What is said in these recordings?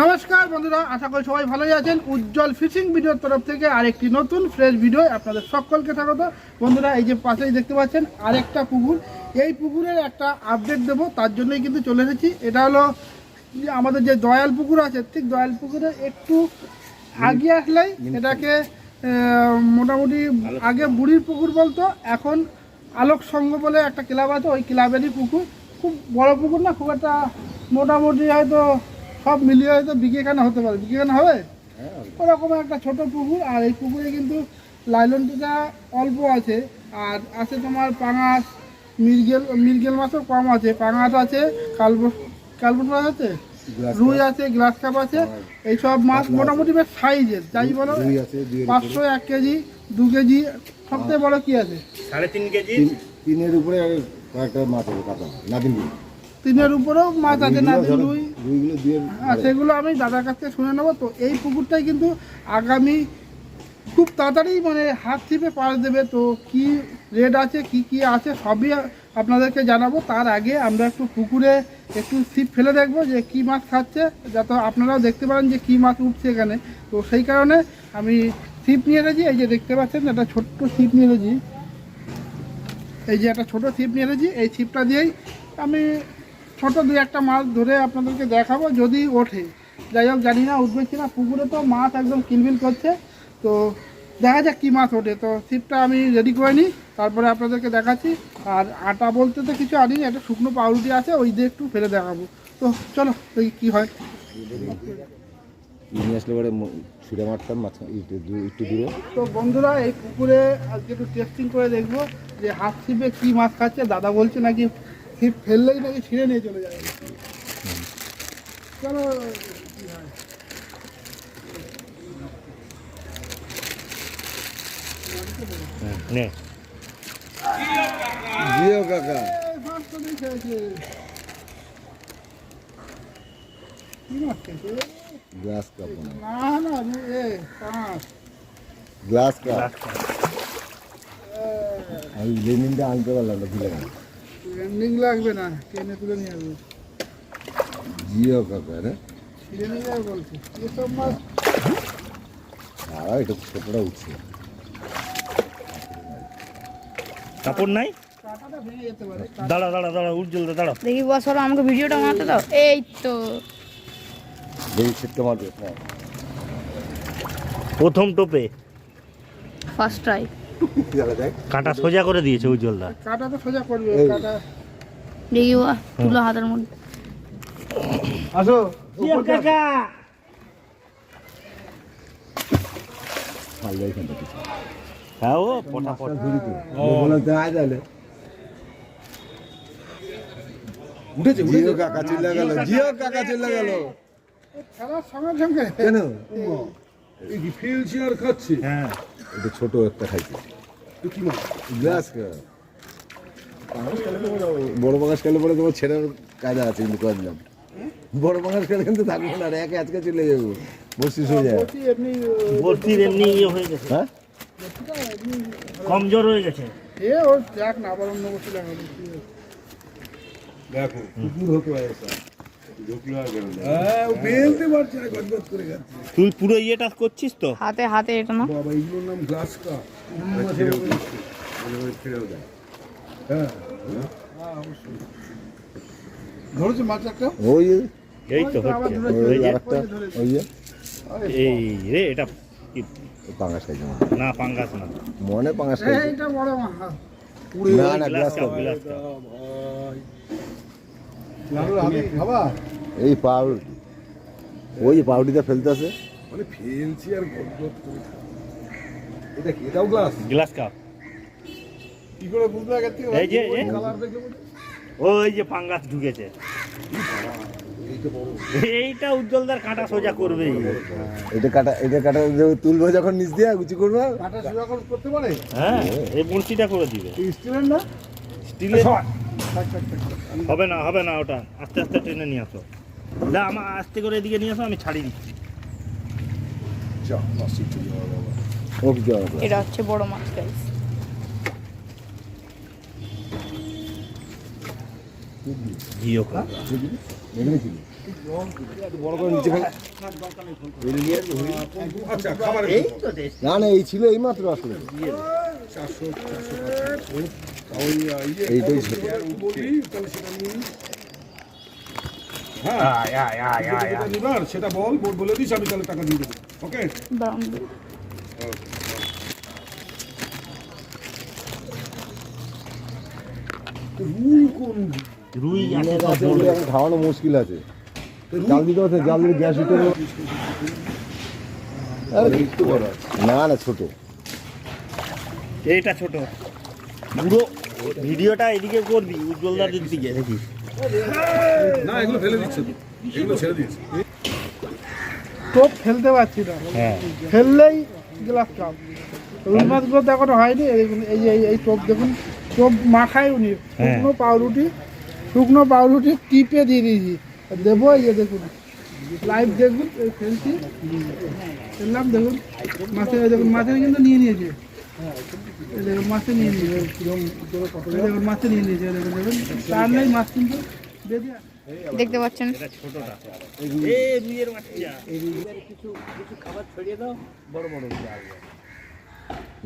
নমস্কার বন্ধুরা, আশা করি সবাই ভালোই আছেন। উজ্জ্বল ফিশিং ভিডিওর তরফ থেকে আরেকটি নতুন ফ্রেশ ভিডিও আপনাদের সকলকে স্বাগত। বন্ধুরা, এই যে পাশেই দেখতে পাচ্ছেন, আরেকটা পুকুর। এই পুকুরের একটা আপডেট দেবো, তার জন্যই কিন্তু চলে এসেছি। এটা হলো আমাদের যে দয়াল পুকুর আছে, ঠিক দয়াল পুকুরে একটু আগে আসলেই এটাকে মোটামুটি আগে বুড়ির পুকুর বলতো, এখন আলোক সংঘ বলে একটা ক্লাব আছে, ওই ক্লাবেরই পুকুর। খুব বড় পুকুর না, খুব একটা মোটামুটি হয়তো সব মিলিয়ে হয়তো বিঘেখানে হতে পারে। বিঘেখানে হবে? ওরকম একটা ছোট পুকুর আর এই পুকুরে কিন্তু লাইলনটিটা অল্প আছে আর আছে তোমার পাঙাশ মির্গেল মির্গেল মাছও কম আছে। পাঙাশ আছে কালবো কালবোট মাছ আছে রুই আছে গ্লাস কাপ আছে। এইসব মাছ মোটামুটি বেশ সাইজের যাই বলো পাঁচশো এক কেজি দু কেজি সবথেকে বড় কি আছে? সাড়ে তিন কেজি? তিনের উপরে কয়েকটা মাছ আছে কাটা নাদিন। তিনের উপরেও মাছ আছে না রুই আর সেগুলো আমি দাদার কাছ থেকে শুনে নেব। তো এই পুকুরটাই কিন্তু আগামী খুব তাড়াতাড়ি মানে হাত ছিপে পাশ দেবে। তো কি রেট আছে কি কি আছে সবই আপনাদেরকে জানাব। তার আগে আমরা একটু পুকুরে একটু ছিপ ফেলে দেখব যে কি মাছ খাচ্ছে যাতে আপনারাও দেখতে পারেন যে কি মাছ উঠছে এখানে। তো সেই কারণে আমি ছিপ নিয়ে এসেছি। এই যে দেখতে পাচ্ছেন একটা ছোট্ট ছিপ নিয়ে এসেছি। এই যে একটা ছোট ছিপ নিয়ে এসেছি। এই ছিপটা দিয়েই আমি ছোট দুই একটা মাছ ধরে আপনাদেরকে দেখাবো যদি ওঠে। যাই হোক জানি না উঠবে কিনা পুকুরে তো মাছ একদম কিলবিল করছে। তো দেখা যাক কী মাছ ওঠে। তো ছিপটা আমি রেডি করে নিই তারপরে আপনাদেরকে দেখাচ্ছি। আর আটা বলতে তো কিছু আনি একটা শুকনো পাউরুটি আছে ওই দিয়ে একটু ফেলে দেখাবো। তো চলো দেখি কী হয়। নিয়ে আসলে পরে ম- মারতাম মাছ একটু দূর- একটু দূরে। তো বন্ধুরা এই পুকুরে আজকে একটু টেস্টিং করে দেখব যে হাত ছিপে কী মাছ খাচ্ছে। দাদা বলছে নাকি ছিপ ফেললেই নাকি ছিঁড়ে নিয়ে চলে যাবে চলো নে। জিও কাকা? গ্লাস কাপ না না আমি- এ পাঁচ। Glass cup. আমি লেনিনটা আনতে পারলাম না ভুলে গেলাম। এন্ডিং লাগবে না তুলে নিয়ে আসব। জিও কাকা রে। যাবে বলছে। এসব মাছ আর এটা ছোটটা উঠছে। কাপড় নাই? কাঁটাটা ভেঙে যেতে পারে। দাঁড়া দাঁড়া দাঁড়া উজ্জ্বল দাঁড়া দেখি আমাকে ভিডিওটা বানাতে দাও। এই তো। দেখি ছিটকে মারবে হ্যাঁ। প্রথম টোপে। ফার্স্ট ট্রাই কাঁটা সোজা করে দিয়েছে উজ্জ্বল দা কাঁটা তো সোজা করবে কাঁটা। দেখি বা তুলো হাতের মধ্যে। আসো। মারলে হ্যাঁ ও পটাপট। উঠেছে জিও কাকা চলে গেল জিও কাকা চলে গেল। খেলার সঙ্গে সঙ্গে। কেন? খাচ্ছি? হ্যাঁ এটা ছোট একটা খাইছে কি মাছ? গ্লাস বড় বাগাস খেলে পরে তোমার ছেড়ার কায়দা আছে কিন্তু দিলাম বড় বাগাস খেলে কিন্তু থাকব না আর একে আজকে চলে যাব। বসি হয়ে যায়। ভর্তির এমনি ইয়ে হয়ে গেছে। হ্যাঁ? কমজোর হয়ে গেছে। এ ও যাক না আবার অন্য বসে দেখো কুকুর হতে হয় হ্যাঁ তুই পুরো ইয়েটা করছিস তো? হাতে হাতে এটা না বাবা এইগুলোর নাম গ্লাস কাপ ছেড়েও দেয় হ্যাঁ ধরেছে মাছ একটা? এই ওই তো তো হচ্ছে। ওই ওই আরেকটা ওই এই রে এটা কি? খাইছে মনে না পাঙ্গাস না। মনে খাইছে। বড় মাছ। না না গ্লাস কাপ গ্লাস কাপ এই পাউরুটি। ওই যে পাউরুটিটা ফেলতেছে। মানে ফেলছি আর গজগজ করে খাচ্ছি এটা কি? এটাও গ্লাস গ্লাস কাপ। কি করে বুঝতে আগে থেকে? এই যে, কালার দেখে ওই যে পাঙ্গাস ঢুকেছে। এইটা উজ্জ্বলদার কাঁটা সোজা করবেই এটা কাটা এটা কাটা তুলবো যখন নিচ দিয়ে গুচি করব। কাটা সোজা করতে পারে? হ্যাঁ এই বড়শিটা করে দিবে। স্টিলের না? স্টিলের হবে না হবে না ওটা। আস্তে আস্তে ট্রেনে নিয়ে আসো। না আমার আস্তে করে এদিকে নিয়ে আসো আমি ছাড়ি দিচ্ছি। এটা হচ্ছে বড় মাছ গাইস জিও কাপ এখানে ছিল। বড় করে নিচে ফেলে আচ্ছা না না এই ছিল এই মাত্র আসলে ইয়ে এইটাই ছিল। সেটা হ্যাঁ। বল বল বলে দিস আমি তাহলে টাকা দিয়ে দেবো। ওকে? রুই কোন? রুই আছে সব। এখন খাওয়ানো মুশকিল আছে। জাল দিতে হচ্ছে জাল দিলে গ্যাস আছে। না না ছোট। এইটা ছোট। পুরো ভিডিওটা এদিকে করবি উজ্জ্বলদাদের দিকে। দেখিস না এগুলো ফেলে দিচ্ছে এগুলো ছেড়ে টোপ ফেলতে পারছি না। হ্যাঁ। ফেললেই গ্লাস কাপ রুই মাছগুলো তো এখনও হয়নি এই দেখুন, এই যে এই- এই টোপ দেখুন। টোপ মাখায় উনি হ্যাঁ। শুকনো পাউরুটি শুকনো পাউরুটি টিপে দিয়ে দিয়েছি। আর দেবো এই যে দেখুন লাইভ দেখুন এই ফেলছি ফেললাম দেখুন মাছে দেখুন মাছের কিন্তু নিয়ে নিয়েছে। দেখুন মাছে নিয়ে নিয়েছে। দেখুন মাছে নিয়ে নিয়েছে দেখুন দেখুন। তার নেই মাছ কিন্তু। দেখতে পাচ্ছেন।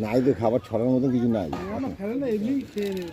নাই তো খাবার ছড়ার মতো কিছু নাই। ফেলে এমনি খেয়ে নেবে।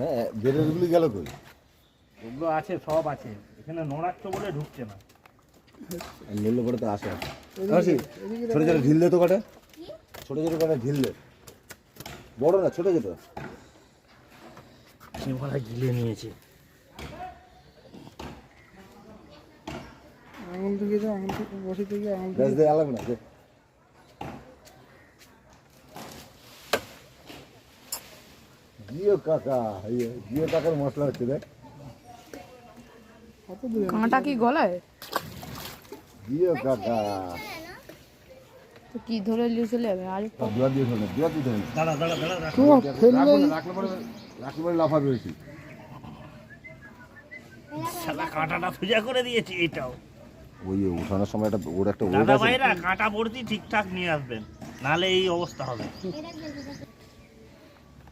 হ্যাঁ বেরেরগুলি গেল কই? ওগুলো আছে সব আছে। এখানে নোড়াচ্ছ বলে ঢুকছে না। মূল্য পরে তো আসে আসি ছোট ছোট ঢিল দে তো কাটা। ছোট ছোট কাটা ঢিল দে। বড় না ছোট ছোট সিংহরা গিলে নিয়েছে। আঙুল থেকে আঙুল থেকে বসে থেকে আঙুল আলাদা না জিও কাকা ইয়ে, জিও কাকার মশলা হচ্ছে দেখ। কাঁটা কি গলায়? জিও কাকা তো কি ধরে নিয়ে চলে যাবে আর দিয়ে শোনে দাঁড়া দাঁড়া দাঁড়া দাঁড়া। তো ফেললেই রাখলে পরে রাখলে পরে লাফাবে বেশি শালা কাঁটাটা সোজা করে দিয়েছে এটাও। ওই উঠানোর সময় একটা ওর একটা দাদা ভাইরা কাঁটা ভর্তি ঠিকঠাক নিয়ে আসবেন। নাহলে এই অবস্থা হবে।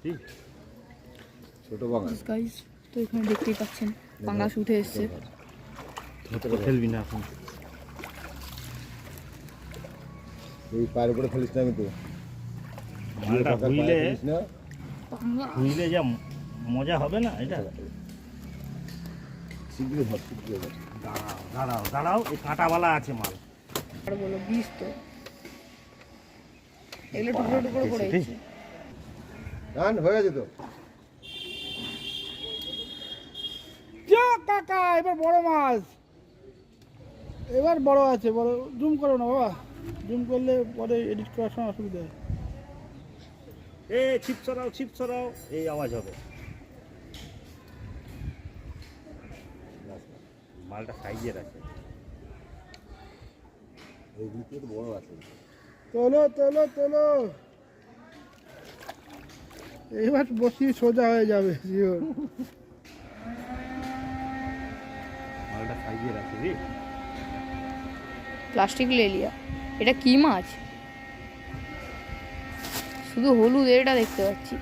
ঠিক। ছোট বাগান। গাইস তো এখানে দেখতেই পাচ্ছেন পাঙ্গাস উঠে এসছে। ফেলবি না এখন। এই পায়ের উপরে ফেলিস না কিন্তু। হুইলে হুইলে যা মজা হবে না এটা? শীঘ্রই ধর দাঁড়াও দাঁড়াও দাঁড়াও এই কাঁটাওয়ালা আছে মাল। আর বলো বিষ তো। এগুলো টুকরো টুকরো করে দিচ্ছে। হয়ে গেছে তো যা কাকা এবার বড় মাছ। এবার বড় আছে বড় জুম করো না বাবা। জুম করলে পরে এডিট করার সময় অসুবিধা। হয় এ ছিপ সরাও ছিপ সরাও। এই আওয়াজ হবে। মালটা সাইজের আছে বড় আছে। তোলো তোলো তোলো। এইবার বসি সোজা হয়ে যাবে জিওর প্লাস্টিক এটা কি মাছ? শুধু হলুদ এটা দেখতে পাচ্ছি।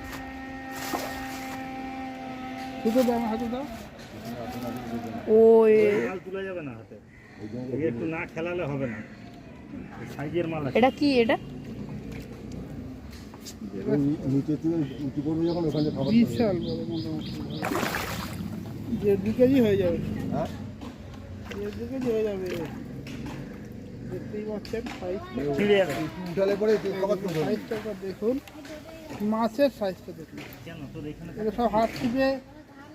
শুধু দাও হাতে দাও। ও এ, মাল তুলে যাবে না হাতে। একটু না খেলালে হবে না। সাইজের মাল এটা কি এটা? নিচে তুই উঁচু করবি যখন ওখানে খাবার বিশাল বড় মোটামুটি দেড় দু কেজি হয়ে যাবে। হ্যাঁ? দেখুন। মাছের সাইজটা দেখুন। সব হাত টিপে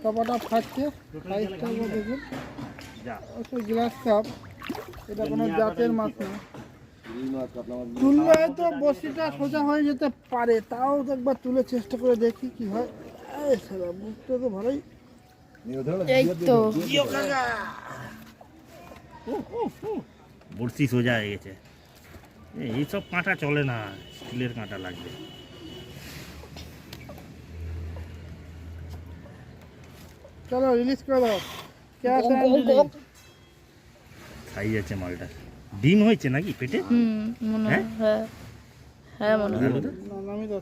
টপাটপ খাচ্ছে। সাইজটা দেখুন। যা। গ্লাস কাপ এটা কোনো জাতের মাছ না। তুললে হয়তো বসিটা সোজা হয়ে যেতে পারে। তাও একবার তুলে চেষ্টা করে দেখি কি হয়। সারা বুকটা তো ভালোই এই তো। বড়শি সোজা হয়ে গেছে। এইসব কাঁটা চলে না স্টিলের কাঁটা লাগবে। চলো রিলিজ করে দাও। ক্যাশ খাই যাচ্ছে মালটা। ডিম হয়েছে নাকি পেটে? হুম মনে হয় হ্যাঁ? হ্যাঁ মনে হয়। নামি দাও।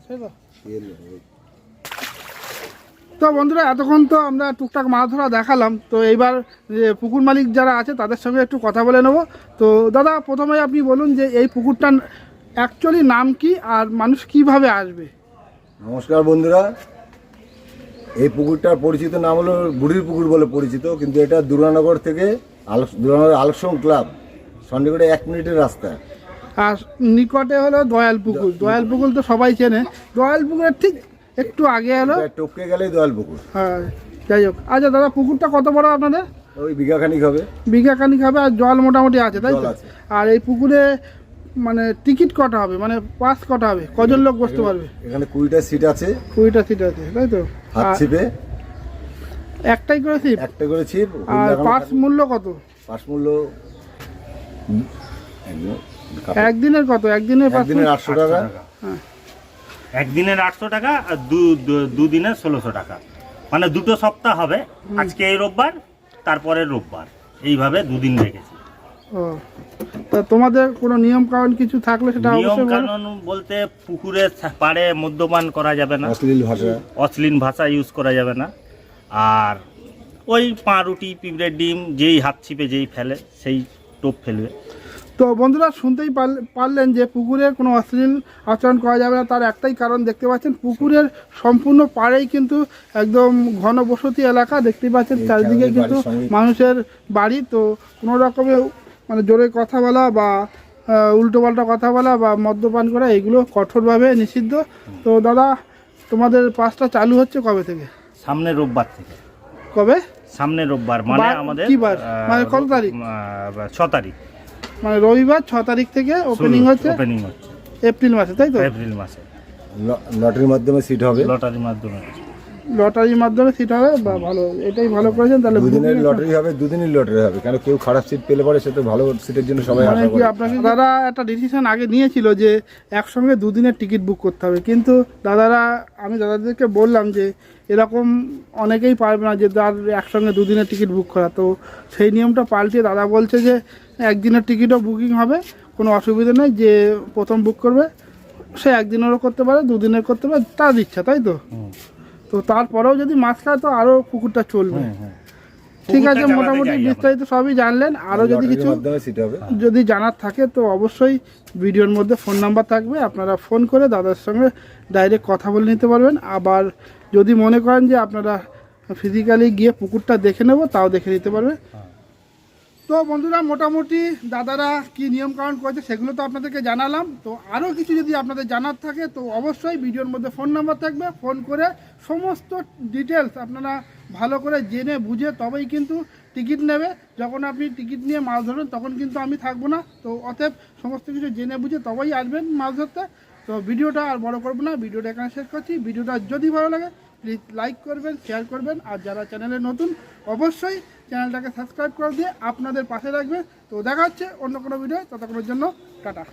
তো বন্ধুরা এতক্ষণ তো আমরা টুকটাক মাছ ধরা দেখালাম। তো এইবার যে পুকুর মালিক যারা আছে তাদের সঙ্গে একটু কথা বলে নেব। তো দাদা প্রথমে আপনি বলুন যে এই পুকুরটার অ্যাকচুয়ালি নাম কি আর মানুষ কীভাবে আসবে? নমস্কার বন্ধুরা। এই পুকুরটার পরিচিত নাম হলো বুড়ির পুকুর বলে পরিচিত কিন্তু এটা দুর্গানগর থেকে আলোক দুর্গানগর আলোকসং ক্লাব চণ্ডীগড়ে এক মিনিটের রাস্তা। আর নিকটে হলো দয়াল পুকুর। দয়াল পুকুর তো সবাই চেনে। দয়াল পুকুরের ঠিক একটু আগে এটা টপকে গেলেই দয়াল পুকুর। হ্যাঁ যাই হোক। আচ্ছা দাদা পুকুরটা কত বড় আপনাদের? ওই বিঘাখানিক হবে। বিঘা খানিক হবে আর জল মোটামুটি আছে তাই তো? আর এই পুকুরে মানে টিকিট কটা হবে? মানে পাস কটা হবে? কজন লোক বসতে পারবে? এখানে কুড়িটা সিট আছে। কুড়িটা সিট আছে তাই তো? হাত ছিপে। একটাই করে সিট একটা করে ছিপ আর পাস মূল্য কত? পাঁচ মূল্য একদিনের কত? একদিনের পাস একদিনের আটশো টাকা। হ্যাঁ। একদিনের আটশো টাকা আর দু দুদিনের ষোলোশো টাকা। মানে দুটো সপ্তাহ হবে। আজকে এই রোববার তারপরে রোববার। এইভাবে দুদিন রেখেছি। তা তোমাদের কোনো নিয়ম কারণ কিছু থাকলে সেটা নিয়ম কানুন বলতে পুকুরে পাড়ে মদ্যপান করা যাবে না। অশ্লীল ভাষা। অশ্লীল ভাষা ইউজ করা যাবে না। আর ওই পাউরুটি পিঁপড়ের ডিম যেই হাত ছিপে যেই ফেলে সেই টোপ ফেলবে। তো বন্ধুরা শুনতেই পারল- পারলেন যে পুকুরের কোনো অশ্লীল আচরণ করা যাবে না তার একটাই কারণ দেখতে পাচ্ছেন পুকুরের সম্পূর্ণ পাড়েই কিন্তু একদম ঘনবসতি এলাকা দেখতে পাচ্ছেন চারিদিকে কিন্তু মানুষের বাড়ি। তো কোনো রকমের মানে জোরে কথা বলা বা উল্টো পাল্টা কথা বলা বা মদ্যপান করা এগুলো কঠোরভাবে নিষিদ্ধ। তো দাদা তোমাদের পাসটা চালু হচ্ছে কবে থেকে? সামনে রোববার থেকে। কবে? সামনে রোববার মানে আমাদের কি বার? মানে কত তারিখ? ছ তারিখ। মানে রবিবার ছ তারিখ থেকে ওপেনিং হচ্ছে ওপেনিং হচ্ছে। এপ্রিল মাসে তাই তো? এপ্রিল মাসে। ল- লটারির মাধ্যমে সিট হবে? লটারির মাধ্যমে। লটারির মাধ্যমে সিট হবে? বা ভালো এটাই ভালো করেছেন তাহলে দুদিনের লটারি হবে দুদিনই লটারি হবে। কেন কেউ খারাপ সিট পেলে পরে সে তো ভালো সিটের জন্য সবাই মানে আশা কি করে। আপনাকে দাদা একটা ডিসিশন আগে নিয়েছিল যে একসঙ্গে দুদিনের টিকিট বুক করতে হবে। কিন্তু দাদারা আমি দাদাদেরকে বললাম যে এরকম অনেকেই পারবে না যে তার একসঙ্গে দুদিনের টিকিট বুক করা। তো সেই নিয়মটা পাল্টিয়ে দাদা বলছে যে একদিনের টিকিটও বুকিং হবে কোনো অসুবিধা নেই যে প্রথম বুক করবে সে একদিনেরও করতে পারে দুদিনের করতে পারে তার ইচ্ছা তাই তো? তো তারপরেও যদি মাছ খায় তো আরও পুকুরটা চলবে। ঠিক আছে মোটামুটি বিস্তারিত সবই জানলেন আরও যদি কিছু যদি জানার থাকে তো অবশ্যই ভিডিওর মধ্যে ফোন নাম্বার থাকবে আপনারা ফোন করে দাদার সঙ্গে ডাইরেক্ট কথা বলে নিতে পারবেন। আবার যদি মনে করেন যে আপনারা ফিজিক্যালি গিয়ে পুকুরটা দেখে নেব তাও দেখে নিতে পারবে। তো বন্ধুরা, মোটামুটি দাদারা কি নিয়ম কারণ করেছে সেগুলো তো আপনাদেরকে জানালাম। তো আরও কিছু যদি আপনাদের জানার থাকে, তো অবশ্যই ভিডিওর মধ্যে ফোন নাম্বার থাকবে। ফোন করে সমস্ত ডিটেলস আপনারা ভালো করে জেনে বুঝে তবেই কিন্তু টিকিট নেবে। যখন আপনি টিকিট নিয়ে মাছ ধরবেন, তখন কিন্তু আমি থাকব না। তো অতএব সমস্ত কিছু জেনে বুঝে তবেই আসবেন মাছ ধরতে। তো ভিডিওটা আর বড় করব না, ভিডিওটা এখানে শেষ করছি। ভিডিওটা যদি ভালো লাগে প্লিজ লাইক করবেন শেয়ার করবেন, আর যারা চ্যানেলে নতুন, অবশ্যই চ্যানেলটাকে সাবস্ক্রাইব করে দিয়ে আপনাদের পাশে রাখবে তো দেখা হচ্ছে অন্য কোনো ভিডিও ততক্ষণের জন্য টাটা।